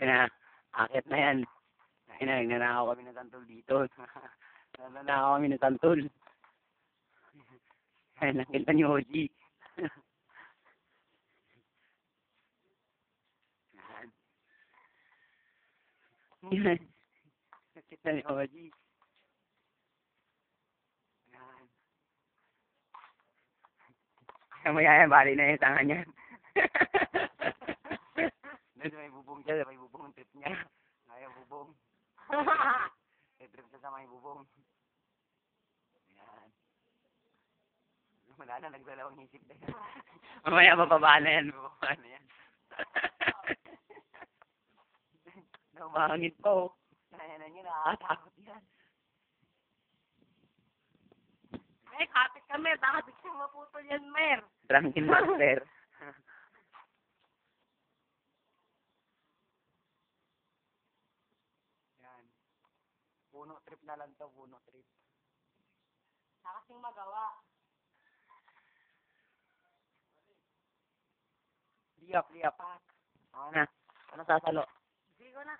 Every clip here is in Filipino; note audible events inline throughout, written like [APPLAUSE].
Na, akit na yan. Ay na, nagnanakaw kami ng tantol dito. [LAUGHS] nagnanakaw kami ng tantol. [LAUGHS] Ay, nakita niyo, OG. Yan. Nakita niyo, OG. Yan. Kaya mo yan, bali na yung tanga niyan. [LAUGHS] Doon may bubong siya, may bubong ang trip niya. [LAUGHS] Ayaw bubong. [LAUGHS] May trip siya sa may bubong. Yan. Wala na, nagdalawang isip na yan. [LAUGHS] Mamaya mababa na yan, mababa na yan. Namangit pa oh. Kaya na niya, nakakatakot yan. Eh, kapit kami. Baka biglang maputol yan, Mer. Drunken master. yan. Puno trip na lang to, puno trip. Nakasing magawa. Liap, liap. Oo na. Ano sasalo? Hindi ko na.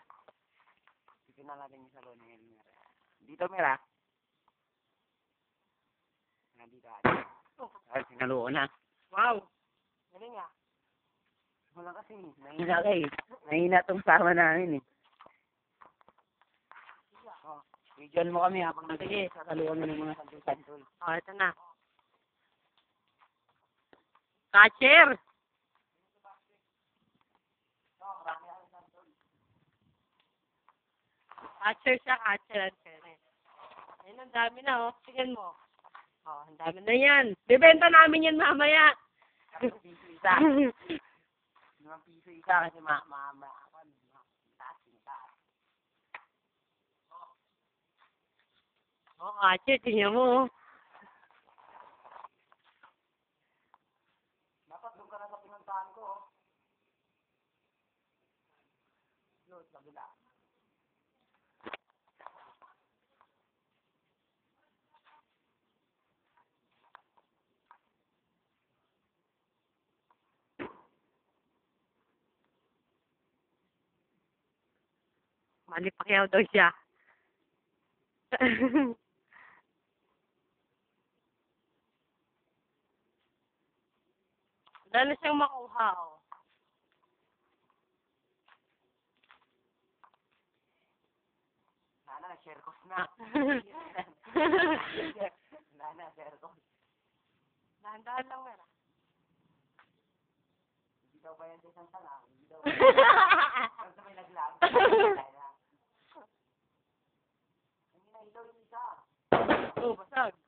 Dito na natin yung salo ni Elmer. Dito, Mera. Nandito. Oh, Ay, sinalo ko na. wow. Galing ah. Wala kasi. Mahina ka eh. Mahina tong sama namin eh. Videoan mo kami habang nagsige. Sasalo kami ng mga santul-santul. Oh, ito na. Catcher! Catcher siya, catcher ang fairness. Ayun, ang dami na, oh. Tingnan mo. Oh, ang dami na yan. Bibenta namin yan mamaya. Limang piso isa. Limang piso isa kasi ma, ma, ma, oh, catcher, tingnan mo. oh. Dapat doon ka na sa pinuntahan ko. oh. Doon, sa kabila. Manny Pacquiao daw siya. [LAUGHS] Dali siyang makuha, oh. Nana, share ko na. [LAUGHS] Nana, share ko. Dahan-dahan lang, Mera. Hindi daw ba yan sa isang tanga? Hindi daw ba yan? Sa may. Hindi na ilaw yung isa. oh, basag.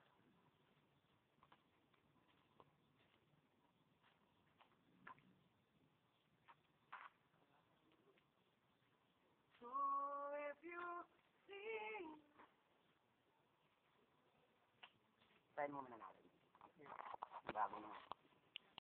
Tayo mo muna natin. Bago na.